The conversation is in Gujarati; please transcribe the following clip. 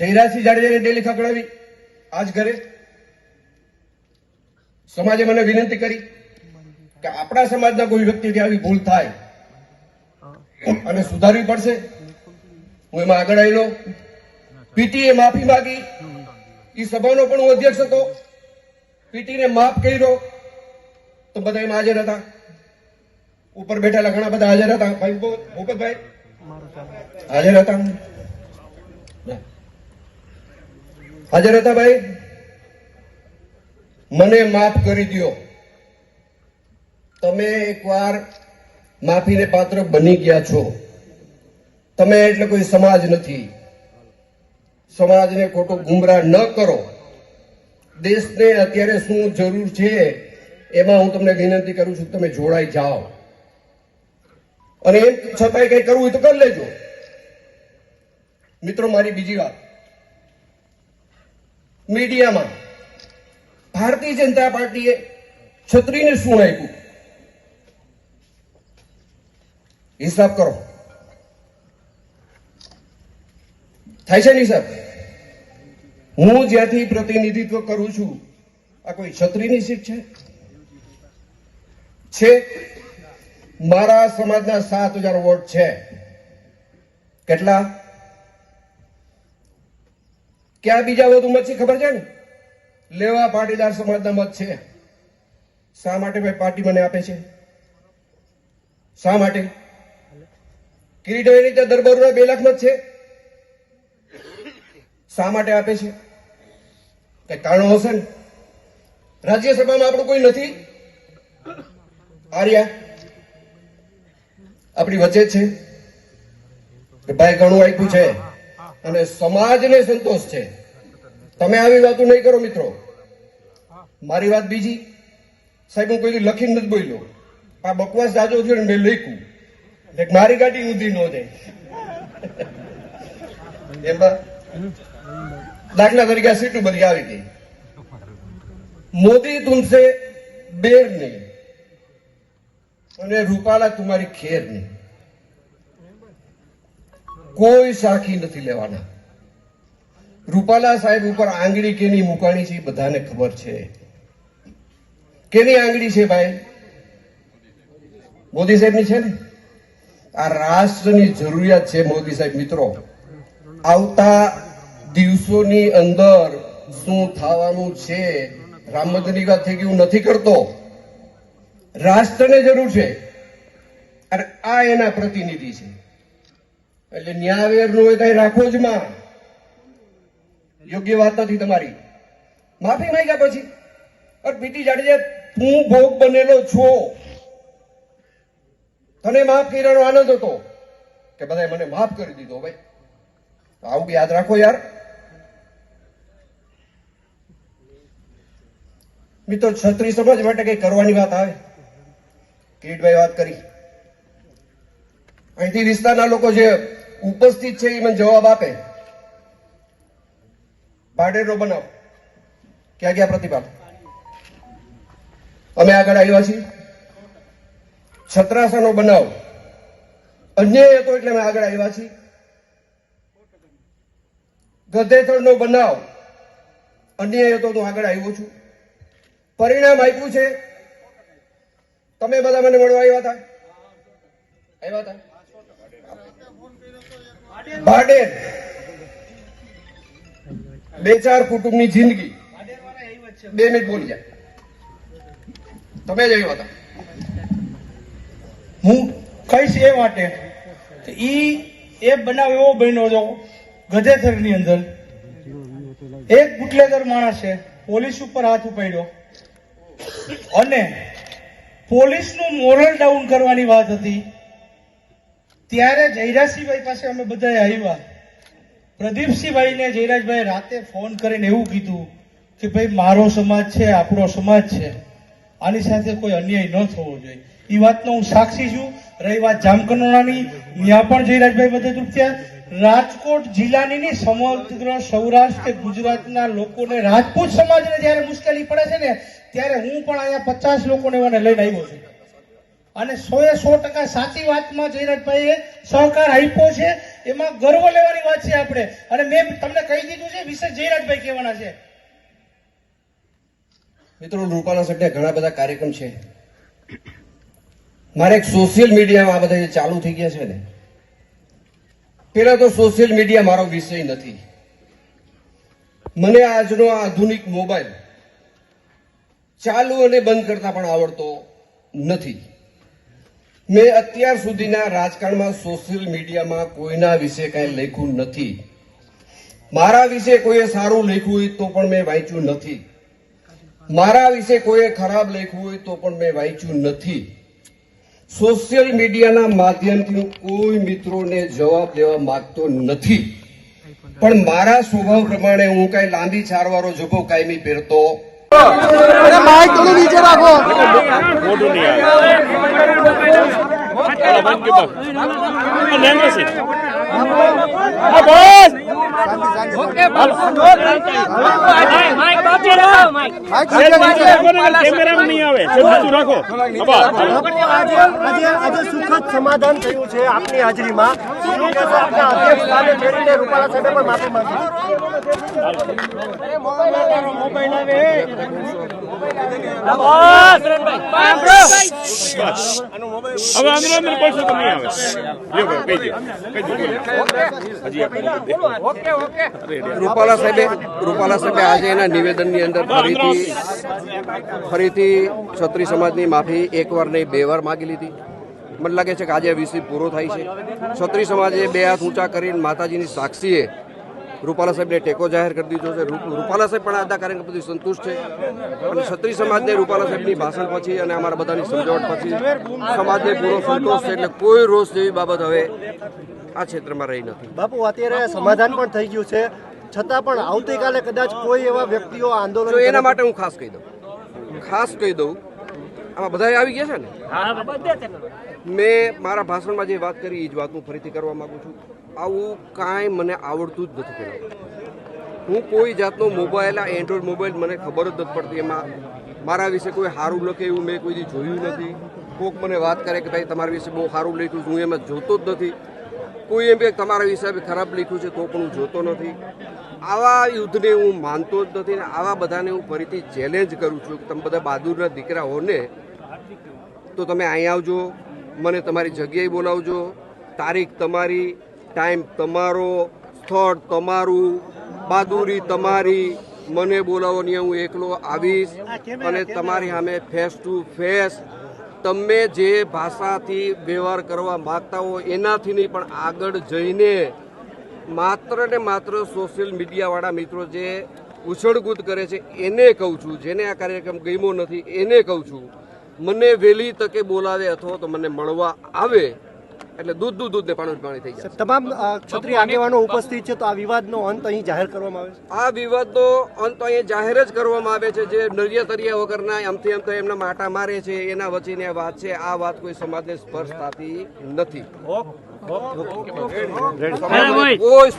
જયરાજસિંહ જાડેજાને ડેલી ખકડાવી આજ ઘરે સમાજે મને વિનંતી કરી કે આપણા સમાજના કોઈ વ્યક્તિથી આવી ભૂલ થાય અને સુધારવી પડશે. હું એમાં આગળ આવેલો પીટીએ માફી માંગી. એ સભાનો પણ હું અધ્યક્ષ હતો. પીટીને માફ કર્યો. તો બધા એમાં હાજર હતા. ઉપર બેઠેલા ઘણા બધા હાજર હતા. ભાઈ ભૂપતભાઈ. હાજર હતા. હાજર હતા ભાઈ? મને માફ કરી દો તમે એકવાર માફીને પાત્ર બની ગયા છો. તમે એટલે કોઈ સમાજ નથી. સમાજને ખોટો ગુમરાહ ન કરો. દેશને અત્યારે શું જરૂર છે એમાં હું તમને વિનંતી કરું છું, તમે જોડાઈ જાઓ. અને એમ છતાંય કઈ કરવું હોય તો કરી લેજો. મિત્રો, મારી બીજી વાત. મીડિયામાં ભારતીય જનતા પાર્ટીએ છત્રીને શું આપ્યું? હિસાબ કરો. થાય છે ને હિસાબ? હું જ્યાંથી પ્રતિનિધિત્વ કરું છું, આ કોઈ છત્રીની સીટ છે? છે. મારા સમાજના સાત હજાર વોટ છે. કેટલા? ક્યાં બીજા વધુ મત છે ખબર છે ને? લેવા પાટીદાર સમાજના મત છે. શા માટે ભાઈ પાર્ટી મને આપે છે? શા માટે? કિરીટભાઈ ત્યાં દરબારોના બે લાખ મત છે. શા માટે આપે છે? કઈ કારણો હશે ને? રાજ્યસભામાં આપણું કોઈ નથી? આર્યા, આપણી વચ્ચે છે. ભાઈ ઘણું આપ્યું છે. અને સમાજને સંતોષ છે. તમે આવી વાતો નહીં કરો મિત્રો. મારી વાત બીજી. સાહેબ, હું કોઈ લખી નથી બોલ્યો. આ બકવાસ જાજો થયો ને મેં લખ્યું. મારી ગાડી ઊંધી ન જાય એમાં દાખલા તરીકે સીટું બધી આવી ગઈ. મોદી તુમસે બેર નહીં. અને રૂપાલા તમારી ખેર નહીં. કોઈ સાખી નથી લેવાના. રૂપાલા સાહેબ ઉપર આંગળી કેની મુકાણી છે બધાને ખબર છે. કેની આંગળી છે ભાઈ? મોદી સાહેબની છે ને? આ રાષ્ટ્રની જરૂરિયાત છે મોદી સાહેબ મિત્રો. આવતા દિવસોની અંદર શું થવાનું છે રામ મંદિરની વાત થઈ ગઈ, હું નથી કરતો. રાષ્ટ્રને જરૂર છે. અને આ એના પ્રતિનિધિ છે. એટલે ન્યાવેરનું કઈ રાખો જ માં યોગ્ય વાત નથી તમારી. માફી માંગ્યા પછી. અરે પીટી જાડેજા તું ભોગ બનેલો છો. તને માફ કર્યાનો આનંદ હતો કે બધાએ મને માફ કરી દીધો ભાઈ. આવું બી યાદ રાખો યાર. મિત્રો, છત્રી સમાજ માટે કઈ કરવાની વાત આવે? કિરીટભાઈ વાત કરી. અહીંથી વિસ્તારના લોકો જે ઉપસ્થિત છે એ મને જવાબ આપે. ભાડેરો બનાવ. ક્યાં ગયા પ્રતિભા? અમે આગળ આવ્યા છીએ. છત્રાસાનો બનાવ. અન્યાય હતો એટલે અમે આગળ આવ્યા છીએ. ગધેથળનો બનાવ. અન્યાય હતો હું આગળ આવ્યો છું. પરિણામ આપ્યું છે. તમે બધા મને મળવા આવ્યા હતા? આવ્યા હતા? ભાડેર બે ચાર કુટુંબની જિંદગી. બે મિનિટ બોલી જાય. તમે જ આવ્યો હતા. હું કહીશ એ માટે કે ઈ એ બનાવ એવો બન્યો હતો ગધેથરની અંદર. એક બુટલેગર માણસે પોલીસ ઉપર હાથ ઉપાડ્યો. અને પોલીસનું મોરલ ડાઉન કરવાની વાત હતી. ત્યારે જયરાજસિંહભાઈ પાસે અમે બધા આવ્યા. પ્રદીપસિંહભાઈને જયરાજભાઈ રાતે ફોન કરીને એવું કીધું કે ભાઈ મારો સમાજ છે આપણો સમાજ છે. આની સાથે કોઈ અન્યાય ન થવો જોઈએ. એ વાતનો હું સાક્ષી છું. રહી વાત જામકંડોળાની ત્યાં પણ જયરાજભાઈ મદદરૂપ થયા. રાજકોટ જિલ્લાની નહીં, સમગ્ર સૌરાષ્ટ્ર કે ગુજરાતના લોકોને રાજપૂત સમાજને જ્યારે મુશ્કેલી પડે છે ને ત્યારે હું પણ અહીંયા પચાસ લોકોને મને લઈને આવ્યો છું. અને સો એ સો ટકા સાચી વાતમાં જયરાજભાઈએ સહકાર આપ્યો છે. એમાં ગર્વ લેવાની વાત છે આપણે. અને મેં તમને કહી દીધું છે વિશે જયરાજભાઈ કહેવાના છે. મિત્રો, રૂપાલા સાહેબના ઘણા બધા કાર્યક્રમ છે. મારે એક સોશિયલ મીડિયામાં આ બધા જે ચાલુ થઈ ગયા છે ને, પેલા તો સોશિયલ મીડિયા મારો વિષય નથી. મને આજનો આધુનિક મોબાઈલ ચાલુ અને બંધ કરતા પણ આવડતો નથી. મેં અત્યાર સુધીના રાજકારણમાં સોશિયલ મીડિયામાં કોઈના વિશે કાંઈ લખ્યું નથી. મારા વિશે કોઈએ સારું લખ્યું હોય તો પણ મેં વાંચ્યું નથી. મારા વિશે કોઈએ ખરાબ લખ્યું હોય તો પણ મેં વાંચ્યું નથી. સોશિયલ મીડિયાના માધ્યમથી કોઈ મિત્રોને જવાબ દેવા માંગતો નથી. પણ મારા સ્વભાવ પ્રમાણે હું કાંઈ લાંબી છારવારો જભો કાયમી પહેરતો મોઢું નહીં નીચે નહીં રાખો. આજે સુખદ સમાધાન થયું છે આપની હાજરીમાં. રૂપાલા સાહેબે રૂપાલા સાહેબે આજે એના નિવેદનની અંદર ફરીથી ફરીથી ક્ષત્રિય સમાજની માફી એક વાર નહીં, બે વાર માગી લીધી. મને લાગે છે કે આજે વિસી પૂરો થાય છે. ક્ષત્રિય સમાજે બે હાથ ઊંચા કરીને માતાજીની સાક્ષીએ રૂપાલા સાહેબને ટેકો જાહેર કરી દીધો છે. રૂપાલા સાહેબ પણ આજના કાર્યક્રમ બધું સંતુષ્ટ છે. અને ક્ષત્રિય સમાજને રૂપાલા સાહેબની ભાષણ પછી અને અમારા બધાની સમજાવટ પછી સમાજને પૂરો સંતોષ છે એટલે કોઈ રોષ જેવી બાબત હવે આ ક્ષેત્રમાં રહી નથી. બાપુ અત્યારે સમાધાન પણ થઈ ગયું છે. છતાં પણ આવતીકાલે કદાચ કોઈ એવા વ્યક્તિઓ આંદોલન એના માટે હું ખાસ કહી દઉં. ખાસ કહી દઉં આમાં બધા આવી ગયા છે ને? મેં મારા ભાષણમાં જે વાત કરી એ જ વાત હું ફરીથી કરવા માંગુ છું. આવું કાંઈ મને આવડતું જ નથી પહેલાં. હું કોઈ જાતનો મોબાઈલ આ એન્ડ્રોઈડ મોબાઈલ મને ખબર જ નથી પડતી. એમાં મારા વિશે કોઈ સારું લખે એવું મેં કોઈ દી જોયું નથી. કોક મને વાત કરે કે ભાઈ તમારા વિશે બહુ સારું લખ્યું છે. હું એમાં જોતો જ નથી. કોઈ એમ કે તમારા વિશે ખરાબ લખ્યું છે. તો પણ હું જોતો નથી. આવા યુદ્ધને હું માનતો જ નથી ને આવા બધાને હું ફરીથી ચેલેન્જ કરું છું કે તમે બધા બહાદુરના દીકરા હો ને તો તમે અહીં આવજો મને તમારી જગ્યાએ બોલાવજો. તારીખ તમારી ટાઈમ તમારો સ્થળ તમારું બહાદુરી તમારી. મને બોલાવો ને હું એકલો આવીશ અને તમારી સામે ફેસ ટુ ફેસ તમે જે ભાષાથી વ્યવહાર કરવા માગતા હો એનાથી નહીં પણ આગળ જઈને માત્ર ને માત્ર સોશિયલ મીડિયાવાળા મિત્રો જે ઉછળકૂદ કરે છે એને કહું છું જેને આ કાર્યક્રમ ગમ્યો નથી એને કહું છું મને વહેલી તકે બોલાવે અથવા તો મને મળવા આવે એટલે દૂધ દૂધ દૂધ ને પાણી પાણી થઈ જાય. તમામ ક્ષત્રિય આગેવાનો ઉપસ્થિત છે તો આ વિવાદનો અંત અહીં જાહેર કરવામાં આવે છે? આ વિવાદનો અંત અહીં જાહેર જ કરવામાં આવે છે જે નરિયા તરિયા વગરના આમથી આમ તો એમના માટા મારે છે એના વચ્ચેની આ વાત છે આ વાત કોઈ સમાજને સ્પર્શ થતી નથી. કોઈ